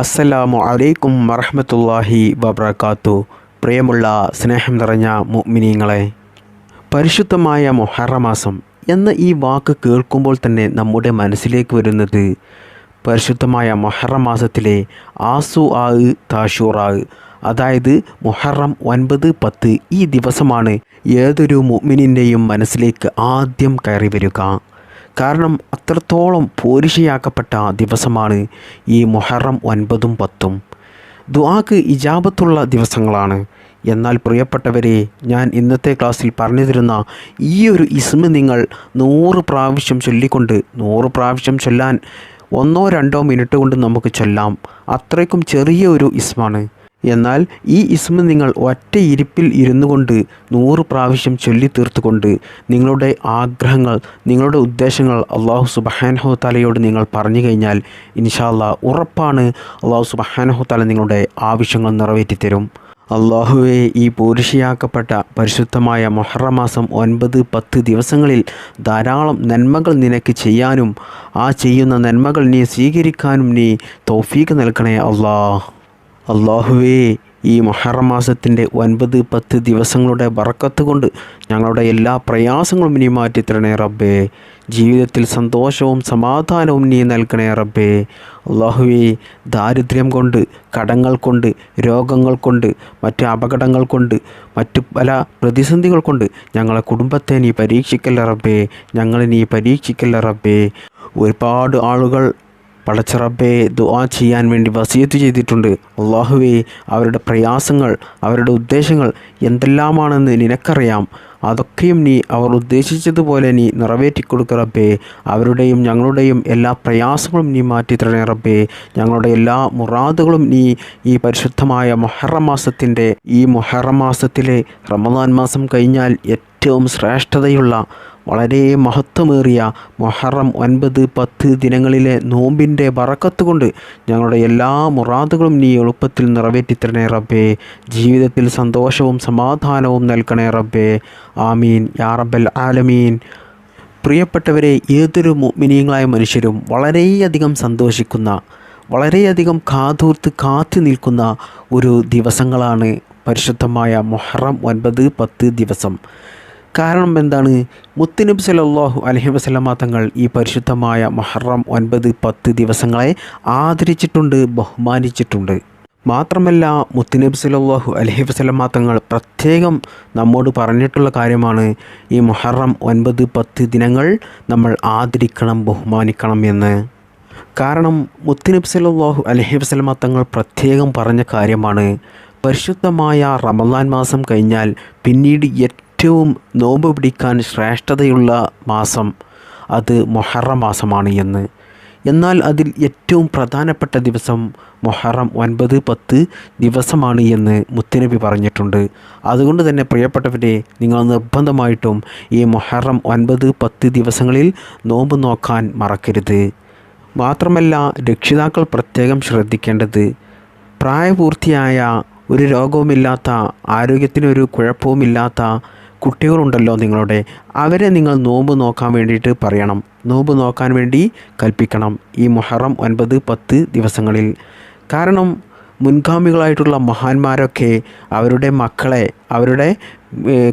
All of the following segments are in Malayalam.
അസ്സലാമു അലൈക്കും വറഹ്മത്തുള്ളാഹി വബറകാത്തു. പ്രിയമുള്ള സ്നേഹം നിറഞ്ഞ മുഅ്മിനീങ്ങളെ പരിശുദ്ധമായ മൊഹറമാസം എന്ന ഈ വാക്ക് കേൾക്കുമ്പോൾ തന്നെ നമ്മുടെ മനസ്സിലേക്ക് വരുന്നത് പരിശുദ്ധമായ മൊഹറമാസത്തിലെ ആസു ആ താഷൂറാ. അതായത് മുഹറം ഒൻപത് പത്ത് ഈ ദിവസമാണ് ഏതൊരു മുഅ്മിനിന്റെയും മനസ്സിലേക്ക് ആദ്യം കയറി വരിക. കാരണം അത്രത്തോളം പോരിഷയാക്കപ്പെട്ട ദിവസമാണ് ഈ മുഹറം ഒൻപതും പത്തും. ദുആക്ക് ഇജാബത്തുള്ള ദിവസങ്ങളാണ്. എന്നാൽ പ്രിയപ്പെട്ടവരെ ഞാൻ ഇന്നത്തെ ക്ലാസ്സിൽ പറഞ്ഞു തരുന്ന ഈ ഒരു ഇസ്മ നിങ്ങൾ നൂറ് പ്രാവശ്യം ചൊല്ലിക്കൊണ്ട് നൂറ് പ്രാവശ്യം ചൊല്ലാൻ ഒന്നോ രണ്ടോ മിനിറ്റ് കൊണ്ട് നമുക്ക് ചൊല്ലാം. അത്രയ്ക്കും ചെറിയ ഒരു ഇസ്മാണ്. എന്നാൽ ഈ ഇസ്മ നിങ്ങൾ ഒറ്റ ഇരിപ്പിൽ ഇരുന്നു കൊണ്ട് നൂറ് പ്രാവശ്യം ചൊല്ലി തീർത്തുകൊണ്ട് നിങ്ങളുടെ ആഗ്രഹങ്ങൾ നിങ്ങളുടെ ഉദ്ദേശങ്ങൾ അള്ളാഹു സുബഹാനഹു തലയോട് നിങ്ങൾ പറഞ്ഞു കഴിഞ്ഞാൽ ഇൻഷാല്ല ഉറപ്പാണ് അള്ളാഹു സുബഹാനഹു തല നിങ്ങളുടെ ആവശ്യങ്ങൾ നിറവേറ്റിത്തരും അള്ളാഹുവെ ഈ പൂരുഷിയാക്കപ്പെട്ട പരിശുദ്ധമായ മൊഹറമാസം ഒൻപത് പത്ത് ദിവസങ്ങളിൽ ധാരാളം നന്മകൾ നിനക്ക് ചെയ്യാനും ആ ചെയ്യുന്ന നന്മകൾ നീ സ്വീകരിക്കാനും നീ തൗഫീക്ക് നൽകണേ അള്ളാഹ് അള്ളാഹുവേ ഈ മൊഹറം മാസത്തിന്റെ ഒൻപത് പത്ത് ദിവസങ്ങളുടെ ബറക്കത്ത് കൊണ്ട് ഞങ്ങളുടെ എല്ലാ പ്രയാസങ്ങളും നീ മാറ്റിത്തരണേ റബ്ബേ. ജീവിതത്തിൽ സന്തോഷവും സമാധാനവും നീ നൽകണേ റബ്ബേ. അള്ളാഹുവേ ദാരിദ്ര്യം കൊണ്ട് കടങ്ങൾ കൊണ്ട് രോഗങ്ങൾ കൊണ്ട് മറ്റ് അപകടങ്ങൾ കൊണ്ട് മറ്റ് പല പ്രതിസന്ധികൾ കൊണ്ട് ഞങ്ങളെ കുടുംബത്തെ നീ പരീക്ഷിക്കല്ല റബ്ബേ. ഞങ്ങളെ നീ പരീക്ഷിക്കല്ല റബ്ബേ. ഒരുപാട് ആളുകൾ പടച്ചറബെ ദുആ ചെയ്യാൻ വേണ്ടി വസിയത്ത് ചെയ്തിട്ടുണ്ട്. അള്ളാഹുവേ അവരുടെ പ്രയാസങ്ങൾ അവരുടെ ഉദ്ദേശങ്ങൾ എന്തെല്ലാമാണെന്ന് നിനക്കറിയാം. അതൊക്കെയും നീ അവർ ഉദ്ദേശിച്ചതുപോലെ നീ നിറവേറ്റി കൊടുക്ക റബ്ബേ. അവരുടെയും ഞങ്ങളുടെയും എല്ലാ പ്രയാസങ്ങളും നീ മാറ്റി തരണേ റബ്ബേ. ഞങ്ങളുടെ എല്ലാ മുറാദുകളും നീ ഈ പരിശുദ്ധമായ മൊഹറം മാസത്തിന്റെ ഈ മൊഹറം മാസത്തിലെ റമദാൻ മാസം കഴിഞ്ഞാൽ ഏറ്റവും ശ്രേഷ്ഠതയുള്ള വളരെ മഹത്വമേറിയ മൊഹറം ഒൻപത് പത്ത് ദിനങ്ങളിലെ നോമ്പിന്റെ ബറക്കത്ത് കൊണ്ട് ഞങ്ങളുടെ എല്ലാ മുറാദുകളും നീ എളുപ്പത്തിൽ നിറവേറ്റിത്തരണേ റബ്ബേ. ജീവിതത്തിൽ സന്തോഷവും സമാധാനവും നൽകണേ റബ്ബേ. ആമീൻ. യാ റബ്ബൽ ആലമീൻ. പ്രിയപ്പെട്ടവരെ ഏതൊരു മിനിയങ്ങളായ മനുഷ്യരും വളരെയധികം സന്തോഷിക്കുന്ന വളരെയധികം കാതൂർത്ത് കാത്തു നിൽക്കുന്ന ഒരു ദിവസങ്ങളാണ് പരിശുദ്ധമായ മൊഹറം ഒൻപത് പത്ത് ദിവസം. കാരണം എന്താണ്? മുത്തുനബി സല്ലല്ലാഹു അലഹി വസല്ലമ തങ്ങൾ ഈ പരിശുദ്ധമായ മഹറം ഒൻപത് പത്ത് ദിവസങ്ങളെ ആദരിച്ചിട്ടുണ്ട് ബഹുമാനിച്ചിട്ടുണ്ട്. മാത്രമല്ല മുത്തുനബി സല്ലല്ലാഹു അലഹി വസല്ലമ തങ്ങൾ പ്രത്യേകം നമ്മോട് പറഞ്ഞിട്ടുള്ള കാര്യമാണ് ഈ മൊഹറം ഒൻപത് പത്ത് ദിനങ്ങൾ നമ്മൾ ആദരിക്കണം ബഹുമാനിക്കണം എന്ന്. കാരണം മുത്തുനബി സല്ലല്ലാഹു അലഹി വസല്ലമ തങ്ങൾ പ്രത്യേകം പറഞ്ഞ കാര്യമാണ് പരിശുദ്ധമായ റമദാൻ മാസം കഴിഞ്ഞാൽ പിന്നീട് ഏറ്റവും നോമ്പ് പിടിക്കാൻ ശ്രേഷ്ഠതയുള്ള മാസം അത് മൊഹറം മാസമാണ് എന്ന്. എന്നാൽ അതിൽ ഏറ്റവും പ്രധാനപ്പെട്ട ദിവസം മൊഹറം ഒൻപത് പത്ത് ദിവസമാണ് എന്ന് മുത്തനബി പറഞ്ഞിട്ടുണ്ട്. അതുകൊണ്ട് തന്നെ പ്രിയപ്പെട്ടവരെ നിങ്ങൾ നിർബന്ധമായിട്ടും ഈ മൊഹറം ഒൻപത് പത്ത് ദിവസങ്ങളിൽ നോമ്പ് നോക്കാൻ മറക്കരുത്. മാത്രമല്ല രക്ഷിതാക്കൾ പ്രത്യേകം ശ്രദ്ധിക്കേണ്ടത് പ്രായപൂർത്തിയായ ഒരു രോഗവുമില്ലാത്ത ആരോഗ്യത്തിനൊരു കുഴപ്പവുമില്ലാത്ത കുട്ടികളുണ്ടല്ലോ നിങ്ങളുടെ അവരെ നിങ്ങൾ നോമ്പ് നോക്കാൻ വേണ്ടിയിട്ട് പറയണം. നോമ്പ് നോക്കാൻ വേണ്ടി കൽപ്പിക്കണം ഈ മുഹറം ഒൻപത് പത്ത് ദിവസങ്ങളിൽ. കാരണം മുൻഗാമികളായിട്ടുള്ള മഹാന്മാരൊക്കെ അവരുടെ മക്കളെ അവരുടെ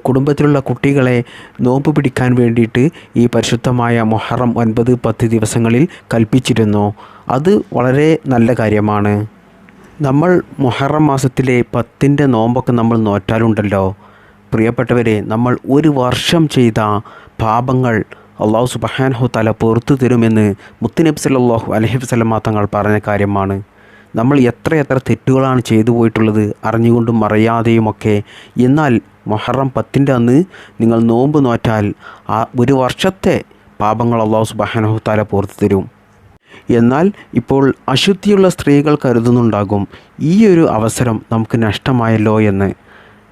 കുടുംബത്തിലുള്ള കുട്ടികളെ നോമ്പ് പിടിക്കാൻ വേണ്ടിയിട്ട് ഈ പരിശുദ്ധമായ മൊഹറം ഒൻപത് പത്ത് ദിവസങ്ങളിൽ കൽപ്പിച്ചിരുന്നു. അത് വളരെ നല്ല കാര്യമാണ്. നമ്മൾ മൊഹറം മാസത്തിലെ പത്തിന്റെ നോമ്പൊക്കെ നമ്മൾ നോറ്റാലുണ്ടല്ലോ. പ്രിയപ്പെട്ടവരെ നമ്മൾ ഒരു വർഷം ചെയ്ത പാപങ്ങൾ അള്ളാഹു സുബഹാൻഹു തല പുറത്തു തരുമെന്ന് മുത്തുനബി സല്ലാഹു അലഹി വസ്ലമ തങ്ങൾ പറഞ്ഞ കാര്യമാണ്. നമ്മൾ എത്രയെത്ര തെറ്റുകളാണ് ചെയ്തു പോയിട്ടുള്ളത് അറിഞ്ഞുകൊണ്ടും അറിയാതെയുമൊക്കെ. എന്നാൽ മൊഹറം പത്തിന്റെ അന്ന് നിങ്ങൾ നോമ്പ് നോറ്റാൽ ആ ഒരു വർഷത്തെ പാപങ്ങൾ അള്ളാഹു സുബഹാനഹു താല പുറത്തു തരും. എന്നാൽ ഇപ്പോൾ അശുദ്ധിയുള്ള സ്ത്രീകൾ കരുതുന്നുണ്ടാകും ഈ ഒരു അവസരം നമുക്ക് നഷ്ടമായല്ലോ എന്ന്.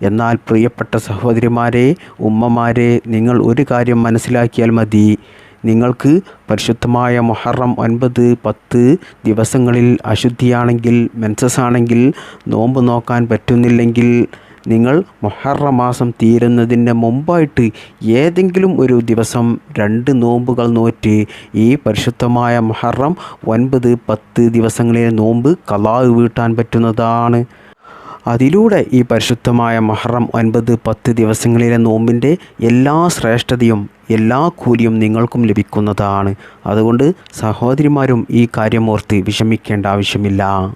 എന്നാൽ പ്രിയപ്പെട്ട സഹോദരിമാരെ ഉമ്മമാരെ നിങ്ങൾ ഒരു കാര്യം മനസ്സിലാക്കിയാൽ മതി. നിങ്ങൾക്ക് പരിശുദ്ധമായ മൊഹറം ഒൻപത് പത്ത് ദിവസങ്ങളിൽ അശുദ്ധിയാണെങ്കിൽ മെൻസസ് ആണെങ്കിൽ നോമ്പ് നോക്കാൻ പറ്റുന്നില്ലെങ്കിൽ നിങ്ങൾ മൊഹറ മാസം തീരുന്നതിന് മുമ്പായിട്ട് ഏതെങ്കിലും ഒരു ദിവസം രണ്ട് നോമ്പുകൾ നോറ്റ് ഈ പരിശുദ്ധമായ മൊഹറം ഒൻപത് പത്ത് ദിവസങ്ങളിലെ നോമ്പ് കലാവ് വീട്ടാൻ പറ്റുന്നതാണ്. അതിലൂടെ ഈ പരിശുദ്ധമായ മഹറം ഒൻപത് പത്ത് ദിവസങ്ങളിലെ നോമ്പിന്റെ എല്ലാ ശ്രേഷ്ഠതയും എല്ലാ കൂലിയും നിങ്ങൾക്കും ലഭിക്കുന്നതാണ്. അതുകൊണ്ട് സഹോദരിമാരും ഈ കാര്യം ഓർത്ത് വിഷമിക്കേണ്ട ആവശ്യമില്ല.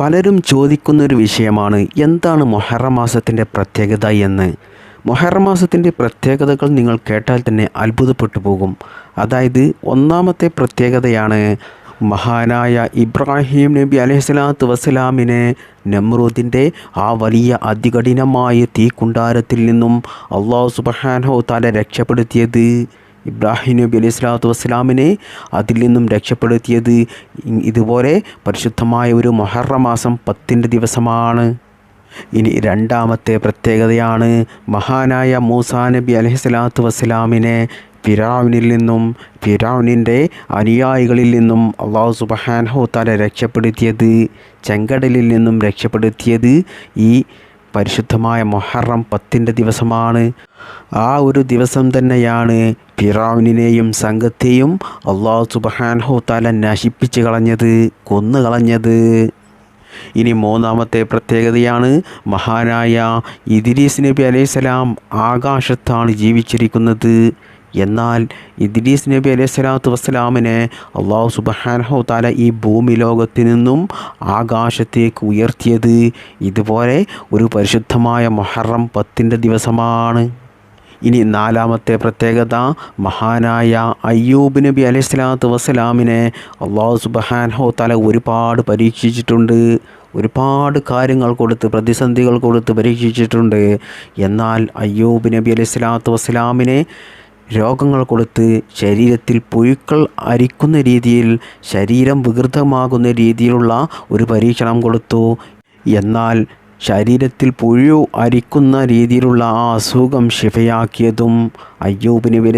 പലരും ചോദിക്കുന്നൊരു വിഷയമാണ് എന്താണ് മൊഹറ മാസത്തിന്റെ പ്രത്യേകത എന്ന്? മൊഹറ മാസത്തിന്റെ പ്രത്യേകതകൾ നിങ്ങൾ കേട്ടാൽ തന്നെ അത്ഭുതപ്പെട്ടു പോകും. അതായത് ഒന്നാമത്തെ പ്രത്യേകതയാണ് മഹാനായ ഇബ്രാഹിം നബി അലഹിസ്ലാത്തു വസ്സലാമിനെ നമ്രൂദിന്റെ ആ വലിയ അതികഠിനമായ തീക്കുണ്ടാരത്തിൽ നിന്നും അള്ളാഹു സുബഹാനോ താല രക്ഷപ്പെടുത്തിയത്. ഇബ്രാഹിം നബി അലൈഹി സ്വലാത്തു വസ്സലാമിനെ അതിൽ നിന്നും രക്ഷപ്പെടുത്തിയത് ഇതുപോലെ പരിശുദ്ധമായ ഒരു മൊഹറ മാസം പത്തിന്റെ ദിവസമാണ്. ഇനി രണ്ടാമത്തെ പ്രത്യേകതയാണ് മഹാനായ മൂസാ നബി അലഹി സ്വലാത്തു വസ്സലാമിനെ ഫിറാവിനിൽ നിന്നും ഫിറാവിനിന്റെ അനുയായികളിൽ നിന്നും അള്ളാഹു സുബഹാൻഹു താല രക്ഷപ്പെടുത്തിയത് ചെങ്കടലിൽ നിന്നും രക്ഷപ്പെടുത്തിയത് ഈ പരിശുദ്ധമായ മൊഹറം പത്തിന്റെ ദിവസമാണ്. ആ ഒരു ദിവസം തന്നെയാണ് ഫിറാവിനെയും സംഘത്തെയും അള്ളാഹു സുബഹാൻഹു താല നശിപ്പിച്ച് കളഞ്ഞത് കൊന്നു കളഞ്ഞത്. ഇനി മൂന്നാമത്തെ പ്രത്യേകതയാണ് മഹാനായ ഇദിരീസ് നബി അലൈഹിസ്സലാം ആകാശത്താണ് ജീവിച്ചിരിക്കുന്നത്. എന്നാൽ ഇദ്രീസ് നബി അലൈഹി സ്വലാത്തു വസ്സലാമിനെ അള്ളാഹു സുബഹാനഹു താല ഈ ഭൂമി ലോകത്തു നിന്നും ആകാശത്തേക്ക് ഉയർത്തിയത് ഇതുപോലെ ഒരു പരിശുദ്ധമായ മൊഹറം പത്തിന്റെ ദിവസമാണ്. ഇനി നാലാമത്തെ പ്രത്യേകത മഹാനായ അയ്യൂബ് നബി അലൈഹി സ്വലാത്തു വസ്സലാമിനെ അള്ളാഹു സുബഹാനഹു തല ഒരുപാട് പരീക്ഷിച്ചിട്ടുണ്ട്. ഒരുപാട് കാര്യങ്ങൾ കൊടുത്ത് പ്രതിസന്ധികൾ കൊടുത്ത് പരീക്ഷിച്ചിട്ടുണ്ട്. എന്നാൽ അയ്യൂബ് നബി അലൈഹി സ്വലാത്തു വസ്സലാമിനെ രോഗങ്ങൾ കൊടുത്ത് ശരീരത്തിൽ പുഴുക്കൾ അരിക്കുന്ന രീതിയിൽ ശരീരം വികൃതമാകുന്ന രീതിയിലുള്ള ഒരു പരീക്ഷണം കൊടുത്തു. എന്നാൽ ശരീരത്തിൽ പുഴു അരിക്കുന്ന രീതിയിലുള്ള ആ അസുഖം ശിഫയാക്കിയതും അയ്യൂബ് നബി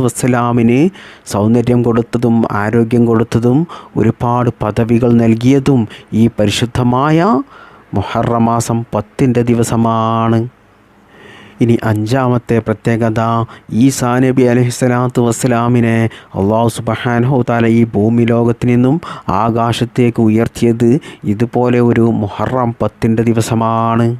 വസ്സലാമിന് സൗന്ദര്യം കൊടുത്തതും ആരോഗ്യം കൊടുത്തതും ഒരുപാട് പദവികൾ നൽകിയതും ഈ പരിശുദ്ധമായ മുഹറമാസം പത്തിന്റെ ദിവസമാണ്. ഇനി അഞ്ചാമത്തെ പ്രത്യേകത ഈസാ നബി അലഹിസ്സലാത്തു വസ്സലാമിനെ അള്ളാഹു സുബഹാനഹു താല ഈ ഭൂമി ലോകത്തിൽ നിന്നും ആകാശത്തേക്ക് ഉയർത്തിയത് ഇതുപോലെ ഒരു മുഹറം പത്തിന്റെ ദിവസമാണ്.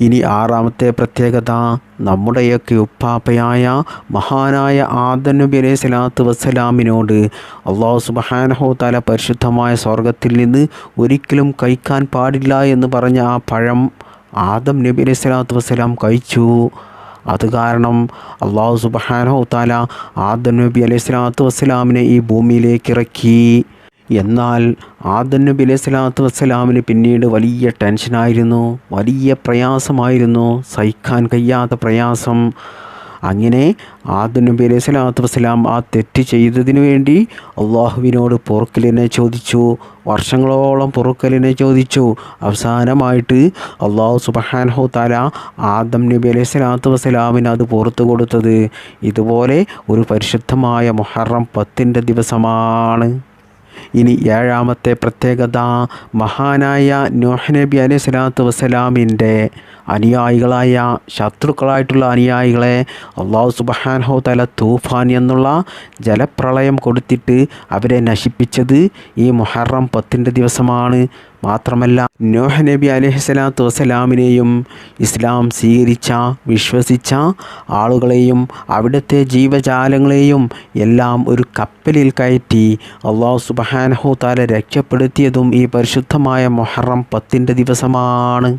ഇനി ആറാമത്തെ പ്രത്യേകത നമ്മുടെയൊക്കെ ഉപ്പാപ്പയായ മഹാനായ ആദൻ നബി അലൈഹി സ്വലാത്തു വസ്സലാമിനോട് അള്ളാഹു സുബഹാനഹു തല പരിശുദ്ധമായ സ്വർഗത്തിൽ നിന്ന് ഒരിക്കലും കഴിക്കാൻ പാടില്ല എന്ന് പറഞ്ഞ ആ പഴം ആദം നബി അലൈഹി സ്വലാത്തു വസ്സലാം കഴിച്ചു. അത് കാരണം അള്ളാഹു സുബാനോ താല ആദം നബി അലൈഹി സ്വലാത്തു വസ്സലാമിനെ ഈ ഭൂമിയിലേക്ക് ഇറക്കി. എന്നാൽ ആദം നബി അലൈഹി സ്വലാത്തു വസ്സലാമിന് പിന്നീട് വലിയ ടെൻഷനായിരുന്നു വലിയ പ്രയാസമായിരുന്നു സഹിക്കാൻ കഴിയാത്ത പ്രയാസം. അങ്ങനെ ആദം നബി അലൈഹി സ്വലാത്തു വസ്സലാം ആ തെറ്റ് ചെയ്തതിന് വേണ്ടി അള്ളാഹുവിനോട് പൊറുക്കലിനെ ചോദിച്ചു വർഷങ്ങളോളം പൊറുക്കലിനെ ചോദിച്ചു. അവസാനമായിട്ട് അള്ളാഹു സുബഹാൻഹു താല ആദം നബി അലൈഹി സ്വലാത്തു വസ്സലാമിന് അത് പുറത്തു കൊടുത്തത്. ഇതുപോലെ ഒരു പരിശുദ്ധമായ മുഹറം പത്തിന്റെ ദിവസമാണ്. ഇനി ഏഴാമത്തെ പ്രത്യേകത മഹാനായ നോഹ് നബി അലൈഹി സ്വലാത്തു വസ്സലാമിന്റെ അനുയായികളായ ശത്രുക്കളായിട്ടുള്ള അനുയായികളെ അള്ളാഹു സുബഹാൻഹോ തല തൂഫാൻ എന്നുള്ള ജലപ്രളയം കൊടുത്തിട്ട് അവരെ നശിപ്പിച്ചത് ഈ മുഹറം പത്തിന്റെ ദിവസമാണ്. മാത്രമല്ല നോഹ നബി അലഹിസ്ലാത്തു വസ്സലാമിനെയും ഇസ്ലാം സ്വീകരിച്ച വിശ്വസിച്ച ആളുകളെയും അവിടുത്തെ ജീവജാലങ്ങളെയും എല്ലാം ഒരു കപ്പലിൽ കയറ്റി അള്ളാഹു സുബഹാനഹു താല രക്ഷപ്പെടുത്തിയതും ഈ പരിശുദ്ധമായ മൊഹറം പത്തിന്റെ ദിവസമാണ്.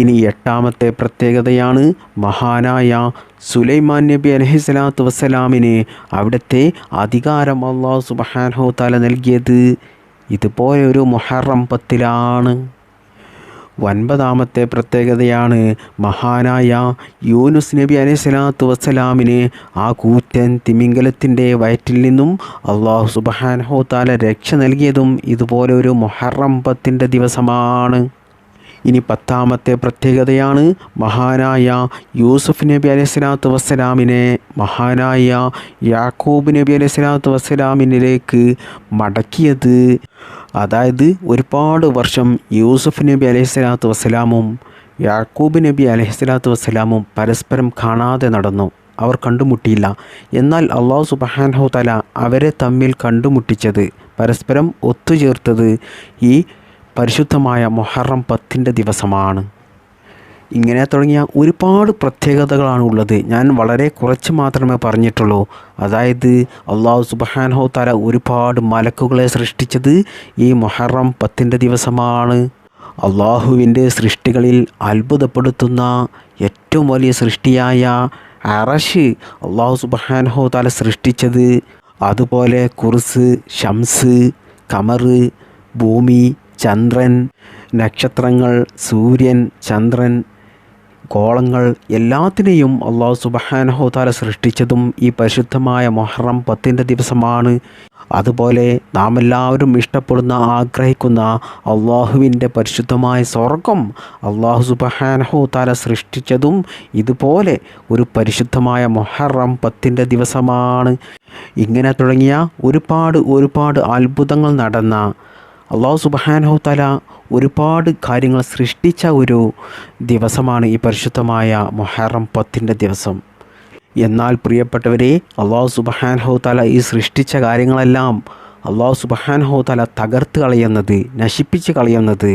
ഇനി എട്ടാമത്തെ പ്രത്യേകതയാണ് മഹാനായ സുലൈമാൻ നബി അലഹിസ്ലാത്തു വസ്സലാമിന് അവിടുത്തെ അധികാരം അള്ളാഹു സുബഹാനഹു താല നൽകിയത്. ഇതുപോലെ ഒരു മുഹറം പത്തിലാണ്. ഒൻപതാമത്തെ പ്രത്യേകതയാണ് മഹാനായ യൂനുസ് നബി അലൈഹി സ്വലാത്തു വസ്സലാമിന് ആ കൂറ്റൻ തിമിംഗലത്തിന്റെ വയറ്റിൽ നിന്നും അള്ളാഹു സുബഹാനഹു താല രക്ഷ നൽകിയതും ഇതുപോലെ ഒരു മുഹറം പത്തിന്റെ ദിവസമാണ്. ഇനി പത്താമത്തെ പ്രത്യേകതയാണ് മഹാനായ യൂസഫ് നബി അലൈഹി സ്വലാത്തു വസ്സലാമിനെ മഹാനായ യാക്കൂബ് നബി അലൈഹി സ്വലാത്തു വസ്സലാമിനിലേക്ക് മടക്കിയത്. അതായത് ഒരുപാട് വർഷം യൂസഫ് നബി അലൈഹി സ്വലാത്തു വസ്സലാമും യാക്കൂബ് നബി അലഹിസ്ലാത്തു വസ്സലാമും പരസ്പരം കാണാതെ നടന്നു. അവർ കണ്ടുമുട്ടിയില്ല. എന്നാൽ അള്ളാഹു സുബാൻഹു തല അവരെ തമ്മിൽ കണ്ടുമുട്ടിച്ചത് പരസ്പരം ഒത്തുചേർത്തത് ഈ പരിശുദ്ധമായ മൊഹറം പത്തിന്റെ ദിവസമാണ്. ഇങ്ങനെ തുടങ്ങിയ ഒരുപാട് പ്രത്യേകതകളാണ് ഉള്ളത്. ഞാൻ വളരെ കുറച്ച് മാത്രമേ പറഞ്ഞിട്ടുള്ളൂ. അതായത് അള്ളാഹു സുബഹാൻഹോ തല ഒരുപാട് മലക്കുകളെ സൃഷ്ടിച്ചത് ഈ മൊഹറം പത്തിന്റെ ദിവസമാണ്. അള്ളാഹുവിന്റെ സൃഷ്ടികളിൽ അത്ഭുതപ്പെടുത്തുന്ന ഏറ്റവും വലിയ സൃഷ്ടിയായ അറഷ് അള്ളാഹു സുബഹാൻഹോ തല സൃഷ്ടിച്ചത്. അതുപോലെ കുറിസ് ഷംസ് കമറ് ഭൂമി ചന്ദ്രൻ നക്ഷത്രങ്ങൾ സൂര്യൻ ചന്ദ്രൻ ഗോളങ്ങൾ എല്ലാത്തിനെയും അള്ളാഹു സുബഹാനഹോതാല സൃഷ്ടിച്ചതും ഈ പരിശുദ്ധമായ മൊഹറം പത്തിന്റെ ദിവസമാണ്. അതുപോലെ നാം എല്ലാവരും ഇഷ്ടപ്പെടുന്ന ആഗ്രഹിക്കുന്ന അള്ളാഹുവിന്റെ പരിശുദ്ധമായ സ്വർഗം അള്ളാഹു സുബഹാനഹോതാല സൃഷ്ടിച്ചതും ഇതുപോലെ ഒരു പരിശുദ്ധമായ മൊഹറം പത്തിന്റെ ദിവസമാണ്. ഇങ്ങനെ തുടങ്ങിയ ഒരുപാട് ഒരുപാട് അത്ഭുതങ്ങൾ നടന്ന അള്ളാഹു സുബഹാനഹു തല ഒരുപാട് കാര്യങ്ങൾ സൃഷ്ടിച്ച ഒരു ദിവസമാണ് ഈ പരിശുദ്ധമായ മൊഹറം പത്തിന്റെ ദിവസം. എന്നാൽ പ്രിയപ്പെട്ടവരെ അള്ളാഹു സുബഹാനഹു തല ഈ സൃഷ്ടിച്ച കാര്യങ്ങളെല്ലാം അള്ളാഹു സുബഹാനഹു തല തകർത്ത് കളയുന്നത് നശിപ്പിച്ച് കളയുന്നത്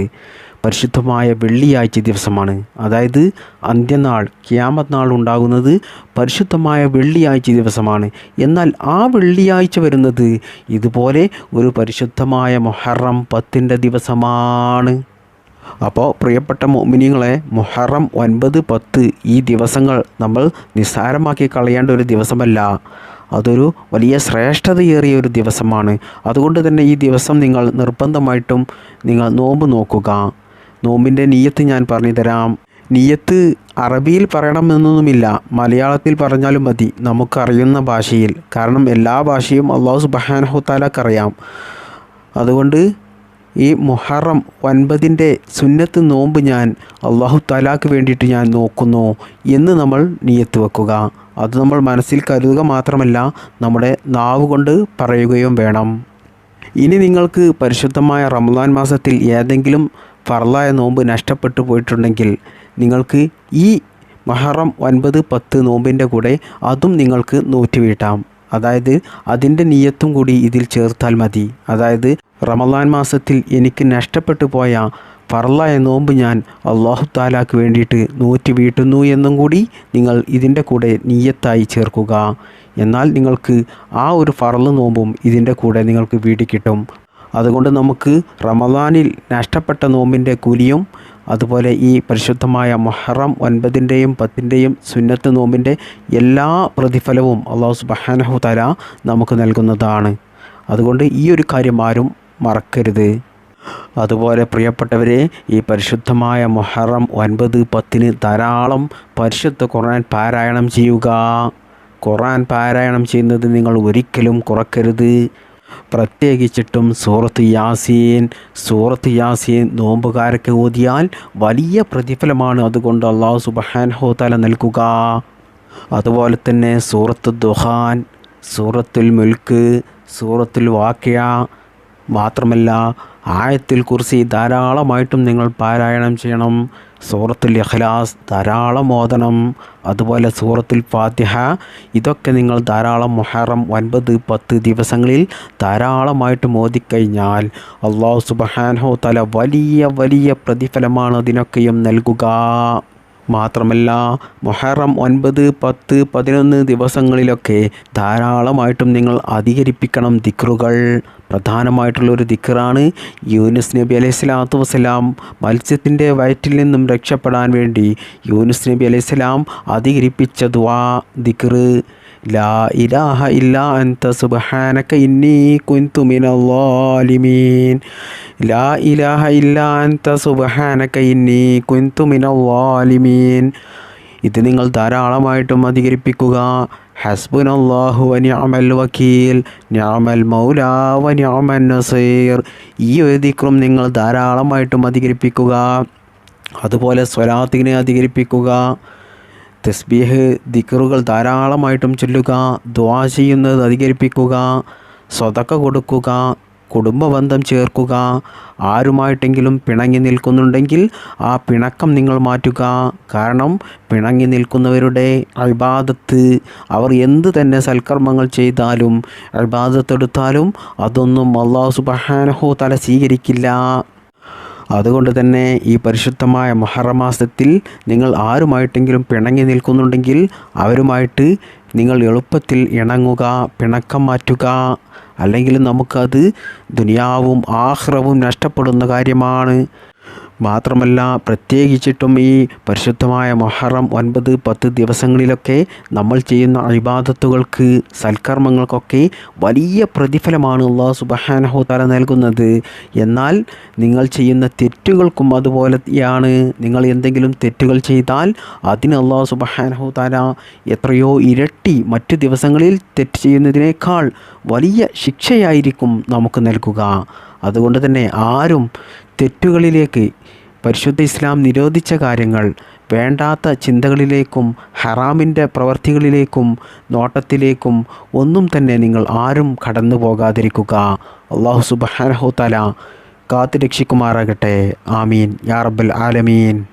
പരിശുദ്ധമായ വെള്ളിയാഴ്ച ദിവസമാണ്. അതായത് അന്ത്യനാൾ ക്യാമത് നാൾ ഉണ്ടാകുന്നത് പരിശുദ്ധമായ വെള്ളിയാഴ്ച ദിവസമാണ്. എന്നാൽ ആ വെള്ളിയാഴ്ച വരുന്നത് ഇതുപോലെ ഒരു പരിശുദ്ധമായ മൊഹറം പത്തിന്റെ ദിവസമാണ്. അപ്പോൾ പ്രിയപ്പെട്ട മോമിനിങ്ങളെ മുഹറം ഒൻപത് പത്ത് ഈ ദിവസങ്ങൾ നമ്മൾ നിസ്സാരമാക്കി കളയേണ്ട ഒരു ദിവസമല്ല. അതൊരു വലിയ ശ്രേഷ്ഠതയേറിയ ഒരു ദിവസമാണ്. അതുകൊണ്ട് തന്നെ ഈ ദിവസം നിങ്ങൾ നിർബന്ധമായിട്ടും നിങ്ങൾ നോമ്പ് നോക്കുക. നോമ്പിന്റെ നീയത്ത് ഞാൻ പറഞ്ഞു തരാം നീയത്ത് അറബിയിൽ പറയണമെന്നൊന്നുമില്ല. മലയാളത്തിൽ പറഞ്ഞാലും മതി. നമുക്കറിയുന്ന ഭാഷയിൽ. കാരണം എല്ലാ ഭാഷയും അള്ളാഹു സുബഹാനഹുത്താലക്കറിയാം അതുകൊണ്ട് ഈ മുഹറം ഒൻപതിന്റെ സുന്നത്ത് നോമ്പ് ഞാൻ അള്ളാഹു താലാക്ക് വേണ്ടിയിട്ട് ഞാൻ നോക്കുന്നു എന്ന് നമ്മൾ നീയത്ത് വെക്കുക. അത് നമ്മൾ മനസ്സിൽ കരുതുക മാത്രമല്ല നമ്മുടെ നാവ് കൊണ്ട് പറയുകയും വേണം. ഇനി നിങ്ങൾക്ക് പരിശുദ്ധമായ റമദാൻ മാസത്തിൽ ഏതെങ്കിലും ഫർലായ നോമ്പ് നഷ്ടപ്പെട്ടു പോയിട്ടുണ്ടെങ്കിൽ നിങ്ങൾക്ക് ഈ മഹറം ഒൻപത് പത്ത് നോമ്പിന്റെ കൂടെ അതും നിങ്ങൾക്ക് നൂറ്റുവീട്ടാം അതായത് അതിന്റെ നീയത്തും കൂടി ഇതിൽ ചേർത്താൽ മതി. അതായത് റമദാൻ മാസത്തിൽ എനിക്ക് നഷ്ടപ്പെട്ടു പോയ ഫർലായ നോമ്പ് ഞാൻ അള്ളാഹു താലാക്ക് വേണ്ടിയിട്ട് നൂറ്റി വീട്ടുന്നു എന്നും കൂടി നിങ്ങൾ ഇതിന്റെ കൂടെ നീയത്തായി ചേർക്കുക. എന്നാൽ നിങ്ങൾക്ക് ആ ഒരു ഫറൽ നോമ്പും ഇതിന്റെ കൂടെ നിങ്ങൾക്ക് വീട്ടിൽ കിട്ടും അതുകൊണ്ട് നമുക്ക് റമദാനിൽ നഷ്ടപ്പെട്ട നോമ്പിന്റെ കൂലിയും അതുപോലെ ഈ പരിശുദ്ധമായ മൊഹറം ഒൻപതിന്റെയും പത്തിന്റെയും സുന്നത്ത് നോമ്പിന്റെ എല്ലാ പ്രതിഫലവും അള്ളാഹു സുബഹാനഹു തല നമുക്ക് നൽകുന്നതാണ്. അതുകൊണ്ട് ഈ ഒരു കാര്യം ആരും മറക്കരുത്. അതുപോലെ പ്രിയപ്പെട്ടവരെ ഈ പരിശുദ്ധമായ മൊഹറം ഒൻപത് പത്തിന് ധാരാളം പരിശുദ്ധ ഖുർആൻ പാരായണം ചെയ്യുക. ഖുർആൻ പാരായണം ചെയ്യുന്നത് നിങ്ങൾ ഒരിക്കലും കുറക്കരുത്. പ്രത്യേകിച്ചിട്ടും സൂറത്ത് യാസീൻ സൂറത്ത് യാസീൻ നോമ്പുകാരൊക്കെ ഓതിയാൽ വലിയ പ്രതിഫലമാണ് അതുകൊണ്ട് അള്ളാഹു സുബഹാൻ ഹോതല നൽകുക. അതുപോലെ തന്നെ സൂറത്ത് ദുഹാൻ സൂറത്തുൽ മുൽക്ക് സൂറത്തുൽ വാക്യ മാത്രമല്ല ആയത്തിൽ കുറിച്ച് ധാരാളമായിട്ടും നിങ്ങൾ പാരായണം ചെയ്യണം. സൂറത്തുൽ ഇഖ്ലാസ് ധാരാളം ഓതണം. അതുപോലെ സൂറത്തുൽ ഫാത്തിഹ ഇതൊക്കെ നിങ്ങൾ ധാരാളം മുഹറം ഒൻപത് പത്ത് ദിവസങ്ങളിൽ ധാരാളമായിട്ട് മോദിക്കഴിഞ്ഞാൽ അള്ളാഹു സുബഹാനഹു തല വലിയ വലിയ പ്രതിഫലമാണ് അതിനൊക്കെയും നൽകുക. മാത്രമല്ല മൊഹറം ഒൻപത് പത്ത് പതിനൊന്ന് ദിവസങ്ങളിലൊക്കെ ധാരാളമായിട്ടും നിങ്ങൾ അധികരിപ്പിക്കണം ദിക്റുകൾ. പ്രധാനമായിട്ടുള്ളൊരു ദിക്റാണ് യൂനുസ് നബി അലൈഹി സ്വലാത്തു വസ്സലാം. മത്സ്യത്തിന്റെ വയറ്റിൽ നിന്നും രക്ഷപ്പെടാൻ വേണ്ടി യൂനുസ് നബി അലൈഹി സ്വലാം അധികരിപ്പിച്ച ദ്വാ ദിക്റ്. ലാ ഇലാഹ ഇല്ല അൻത സുബഹാനക ഇന്നി കുൻതു മിനൽ ലാ ഇലാഹ ഇല്ല അൻത സുബഹാനക ഇന്നി കുൻതു മിനൽ ഇത് നിങ്ങൾ ധാരാളമായിട്ടും അധികരിപ്പിക്കുക. ഹസ്ബുൻ അള്ളാഹു വനിഅമൽ വക്കീൽ ഞാമൽ മൗല വനിഅമൻ നസീർ. ഈ ഒരു ദിക്റും നിങ്ങൾ ധാരാളമായിട്ടും അധികരിപ്പിക്കുക. അതുപോലെ സ്വലാത്തിനെ അധികരിപ്പിക്കുക. തസ്ബീഹ് ദിക്കറുകൾ ധാരാളമായിട്ടും ചൊല്ലുക ദ്വാ ചെയ്യുന്നത് അധികരിപ്പിക്കുക സ്വതക്ക കൊടുക്കുക കുടുംബബന്ധം ചേർക്കുക ആരുമായിട്ടെങ്കിലും പിണങ്ങി നിൽക്കുന്നുണ്ടെങ്കിൽ ആ പിണക്കം നിങ്ങൾ മാറ്റുക. കാരണം പിണങ്ങി നിൽക്കുന്നവരുടെ അൽബാദത്ത് അവർ എന്ത് തന്നെ സൽക്കർമ്മങ്ങൾ ചെയ്താലും അൽബാദത്തെടുത്താലും അതൊന്നും അള്ളാഹു സുബഹാനഹോ തല സ്വീകരിക്കില്ല. അതുകൊണ്ട് തന്നെ ഈ പരിശുദ്ധമായ മഹറമാസത്തിൽ നിങ്ങൾ ആരുമായിട്ടെങ്കിലും പിണങ്ങി നിൽക്കുന്നുണ്ടെങ്കിൽ അവരുമായിട്ട് നിങ്ങൾ എളുപ്പത്തിൽ ഇണങ്ങുക പിണക്കം മാറ്റുക. അല്ലെങ്കിൽ നമുക്കത് ദുനിയാവും ആഹ്റവും നഷ്ടപ്പെടുന്ന കാര്യമാണ്. മാത്രമല്ല പ്രത്യേകിച്ചിട്ടും ഈ പരിശുദ്ധമായ മൊഹറം ഒൻപത് പത്ത് ദിവസങ്ങളിലൊക്കെ നമ്മൾ ചെയ്യുന്ന അഭിബാധത്തുകൾക്ക് സൽക്കർമ്മങ്ങൾക്കൊക്കെ വലിയ പ്രതിഫലമാണ് അള്ളാഹു സുബഹാനഹു തല നൽകുന്നത്. എന്നാൽ നിങ്ങൾ ചെയ്യുന്ന തെറ്റുകൾക്കും അതുപോലെയാണ് നിങ്ങൾ എന്തെങ്കിലും തെറ്റുകൾ ചെയ്താൽ അതിന് അള്ളാഹു സുബഹാനഹു തല എത്രയോ ഇരട്ടി മറ്റു ദിവസങ്ങളിൽ തെറ്റ് ചെയ്യുന്നതിനേക്കാൾ വലിയ ശിക്ഷയായിരിക്കും നമുക്ക് നൽകുക. അതുകൊണ്ട് തന്നെ ആരും തെറ്റുകളിലേക്ക് പരിശുദ്ധ ഇസ്ലാം നിരോധിച്ച കാര്യങ്ങൾ വേണ്ടാത്ത ചിന്തകളിലേക്കും ഹറാമിന്റെ പ്രവർത്തികളിലേക്കും നോട്ടത്തിലേക്കും ഒന്നും തന്നെ നിങ്ങൾ ആരും കടന്നു പോകാതിരിക്കുക. അള്ളാഹു സുബാനഹു തല കാത്തു രക്ഷിക്കുമാറാകട്ടെ ആമീൻ. യാ റബ്ബൽ ആലമീൻ.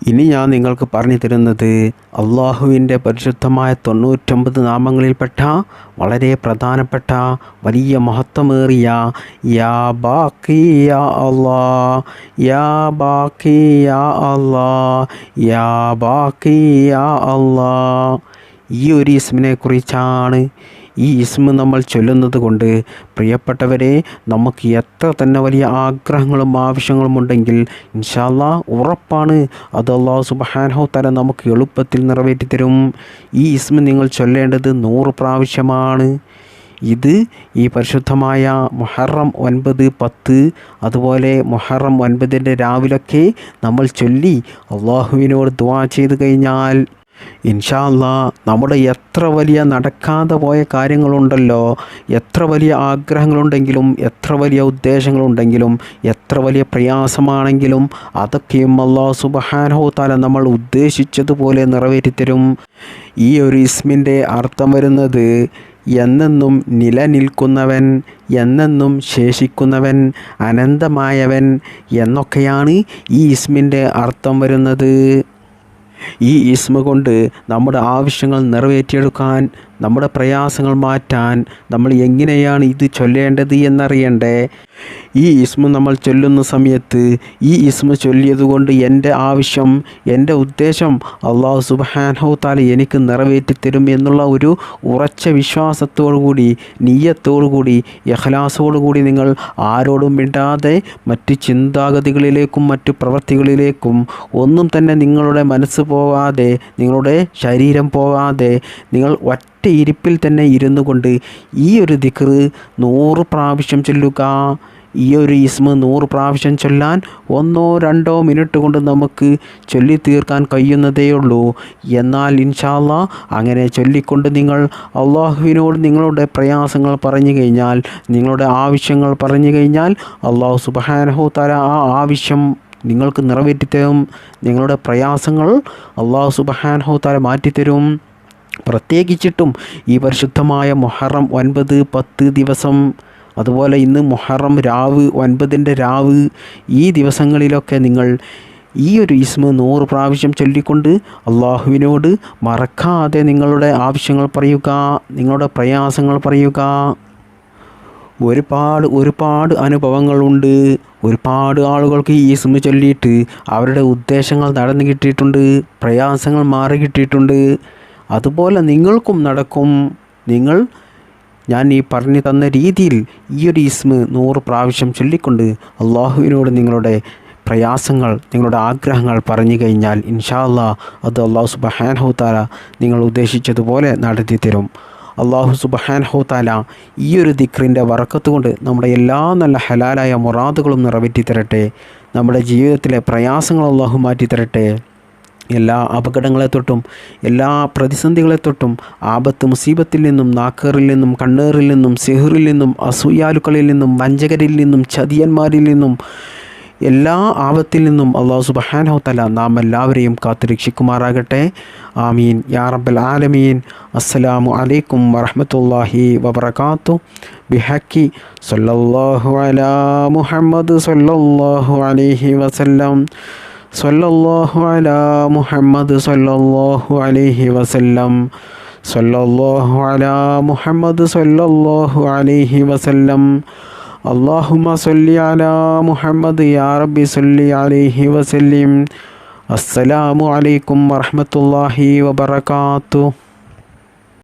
ഇനി ഞാൻ നിങ്ങൾക്ക് പറഞ്ഞു തരുന്നത് അള്ളാഹുവിന്റെ പരിശുദ്ധമായ തൊണ്ണൂറ്റൊമ്പത് നാമങ്ങളിൽപ്പെട്ട വളരെ പ്രധാനപ്പെട്ട വലിയ മഹത്വമേറിയ യാ ബാക്കി യാ അള്ളാ യാ ബാക്കി യാ അള്ളാ യാ ബാക്കി യാ അള്ളാ ഈ ഒരു ഇസ്മിനെ കുറിച്ചാണ് ഈ ഇസ്മ നമ്മൾ ചൊല്ലുന്നത് കൊണ്ട് പ്രിയപ്പെട്ടവരെ നമുക്ക് എത്ര തന്നെ വലിയ ആഗ്രഹങ്ങളും ആവശ്യങ്ങളും ഉണ്ടെങ്കിൽ ഇൻഷാല്ല ഉറപ്പാണ് അത് അള്ളാഹു സുബഹാനഹു തല നമുക്ക് എളുപ്പത്തിൽ നിറവേറ്റി തരും. ഈ ഇസ്മ നിങ്ങൾ ചൊല്ലേണ്ടത് നൂറ് പ്രാവശ്യമാണ്. ഇത് ഈ പരിശുദ്ധമായ മൊഹറം ഒൻപത് പത്ത് അതുപോലെ മൊഹറം ഒൻപതിന്റെ രാവിലൊക്കെ നമ്മൾ ചൊല്ലി അള്ളാഹുവിനോട് ദുവാ ചെയ്ത് കഴിഞ്ഞാൽ ഇൻഷാല്ല നമ്മുടെ എത്ര വലിയ നടക്കാതെ പോയ കാര്യങ്ങളുണ്ടല്ലോ എത്ര വലിയ ആഗ്രഹങ്ങളുണ്ടെങ്കിലും എത്ര വലിയ ഉദ്ദേശങ്ങളുണ്ടെങ്കിലും എത്ര വലിയ പ്രയാസമാണെങ്കിലും അതൊക്കെയും അള്ളാഹു സുബഹാനഹോ താല നമ്മൾ ഉദ്ദേശിച്ചതുപോലെ നിറവേറ്റിത്തരും. ഈ ഒരു ഇസ്മിന്റെ അർത്ഥം വരുന്നത് എന്നെന്നും നിലനിൽക്കുന്നവൻ എന്നെന്നും ശേഷിക്കുന്നവൻ അനന്തമായവൻ എന്നൊക്കെയാണ് ഈ ഇസ്മിന്റെ അർത്ഥം വരുന്നത്. ഈ ഇസ്മ കൊണ്ട് നമ്മുടെ ആവശ്യങ്ങൾ നിറവേറ്റിയെടുക്കാൻ നമ്മുടെ പ്രയാസങ്ങൾ മാറ്റാൻ നമ്മൾ എങ്ങനെയാണ് ഇത് ചൊല്ലേണ്ടത് എന്നറിയണ്ടേ? ഈ ഇസ്മു നമ്മൾ ചൊല്ലുന്ന സമയത്ത് ഈ ഇസ്മു ചൊല്ലിയതുകൊണ്ട് എന്റെ ആവശ്യം എന്റെ ഉദ്ദേശം അള്ളാഹു സുബാൻഹു താല എനിക്ക് നിറവേറ്റി തരും എന്നുള്ള ഒരു ഉറച്ച വിശ്വാസത്തോടു കൂടി നീയത്തോടുകൂടി യഹലാസോടുകൂടി നിങ്ങൾ ആരോടും മിണ്ടാതെ മറ്റ് ചിന്താഗതികളിലേക്കും മറ്റു പ്രവൃത്തികളിലേക്കും ഒന്നും തന്നെ നിങ്ങളുടെ മനസ്സ് പോകാതെ നിങ്ങളുടെ ശരീരം പോകാതെ നിങ്ങൾ ഒറ്റ ഇരിപ്പിൽ തന്നെ ഇരുന്നു കൊണ്ട് ഈ ഒരു ദിക്ർ നൂറ് പ്രാവശ്യം ചൊല്ലുക. ഈ ഒരു ഇസ്മ നൂറ് പ്രാവശ്യം ചൊല്ലാൻ ഒന്നോ രണ്ടോ മിനിറ്റ് കൊണ്ട് നമുക്ക് ചൊല്ലി തീർക്കാൻ കഴിയുന്നതേയുള്ളൂ എന്നാൽ ഇൻഷാല്ല അങ്ങനെ ചൊല്ലിക്കൊണ്ട് നിങ്ങൾ അള്ളാഹുവിനോട് നിങ്ങളുടെ പ്രയാസങ്ങൾ പറഞ്ഞു കഴിഞ്ഞാൽ നിങ്ങളുടെ ആവശ്യങ്ങൾ പറഞ്ഞു കഴിഞ്ഞാൽ അള്ളാഹു സുബാനഹു തല ആ ആവശ്യം നിങ്ങൾക്ക് നിറവേറ്റിത്തരും. നിങ്ങളുടെ പ്രയാസങ്ങൾ അള്ളാഹു സുബഹാനഹു താല മാറ്റിത്തരും. പ്രത്യേകിച്ചിട്ടും ഈ പരിശുദ്ധമായ മൊഹറം ഒൻപത് പത്ത് ദിവസം അതുപോലെ ഇന്ന് മൊഹറം രാവ് ഒൻപതിന്റെ രാവ് ഈ ദിവസങ്ങളിലൊക്കെ നിങ്ങൾ ഈ ഒരു ഇസ്മ നൂറ് പ്രാവശ്യം ചൊല്ലിക്കൊണ്ട് അള്ളാഹുവിനോട് മറക്കാതെ നിങ്ങളുടെ ആവശ്യങ്ങൾ പറയുക നിങ്ങളുടെ പ്രയാസങ്ങൾ പറയുക. ഒരുപാട് ഒരുപാട് അനുഭവങ്ങളുണ്ട് ഒരുപാട് ആളുകൾക്ക് ഈ ഇസ്മ ചൊല്ലിയിട്ട് അവരുടെ ഉദ്ദേശങ്ങൾ നടന്നു കിട്ടിയിട്ടുണ്ട് പ്രയാസങ്ങൾ മാറി കിട്ടിയിട്ടുണ്ട്. അതുപോലെ നിങ്ങൾക്കും നടക്കും. നിങ്ങൾ ഞാൻ ഈ പറഞ്ഞു തന്ന രീതിയിൽ ഈ ഒരു ഇസ്മ നൂറ് പ്രാവശ്യം ചൊല്ലിക്കൊണ്ട് അള്ളാഹുവിനോട് നിങ്ങളുടെ പ്രയാസങ്ങൾ നിങ്ങളുടെ ആഗ്രഹങ്ങൾ പറഞ്ഞു കഴിഞ്ഞാൽ ഇൻഷാ അല്ലാ അത് അള്ളാഹു സുബഹാൻ ഹൗത്താല നിങ്ങൾ ഉദ്ദേശിച്ചതുപോലെ നടത്തി തരും. അള്ളാഹു സുബഹാൻ ഹൗത്താല ഈ ഒരു ദിക്റിന്റെ വറക്കത്ത് കൊണ്ട് നമ്മുടെ എല്ലാ നല്ല ഹലാലായ മുറാദുകളും നിറവേറ്റി തരട്ടെ നമ്മുടെ ജീവിതത്തിലെ പ്രയാസങ്ങൾ അള്ളാഹു മാറ്റി തരട്ടെ എല്ലാ അപകടങ്ങളെ തൊട്ടും എല്ലാ പ്രതിസന്ധികളെ തൊട്ടും ആപത്ത് മുസീബത്തിൽ നിന്നും നാക്കേറിൽ നിന്നും കണ്ണേറിൽ നിന്നും സിഹറിൽ നിന്നും അസൂയാലുക്കളിൽ നിന്നും വഞ്ചകരിൽ നിന്നും ചതിയന്മാരിൽ നിന്നും എല്ലാ ആപത്തിൽ നിന്നും അള്ളാഹു സുബഹാനഹു തല നാം എല്ലാവരെയും കാത്തുരക്ഷിക്കുമാറാകട്ടെ. ആമീൻ. യാ റബ്ബൽ ആലമീൻ. അസ്സലാമു അലൈക്കും വറഹമത്തല്ലാഹി വബർക്കാത്തു ബിഹക്കി സല്ലല്ലാഹു അലാ മുഹമ്മദ് സല്ലല്ലാഹു അലൈഹി വസല്ലം. സല്ലല്ലാഹു അല മുഹമ്മദ് സല്ലല്ലാഹു അലൈഹി വസല്ലം. സല്ലല്ലാഹു അലാ മുഹമ്മദ് സല്ലല്ലാഹു അലൈഹി വസല്ലം. അള്ളാഹുമ സല്ലി അലാ മുഹമ്മദ് യാ റബ്ബി സല്ലി അലൈഹി വസല്ലിം. അസ്സലാമു അലൈക്കും വറഹ്മത്തുള്ളാഹി വബറകാതുഹു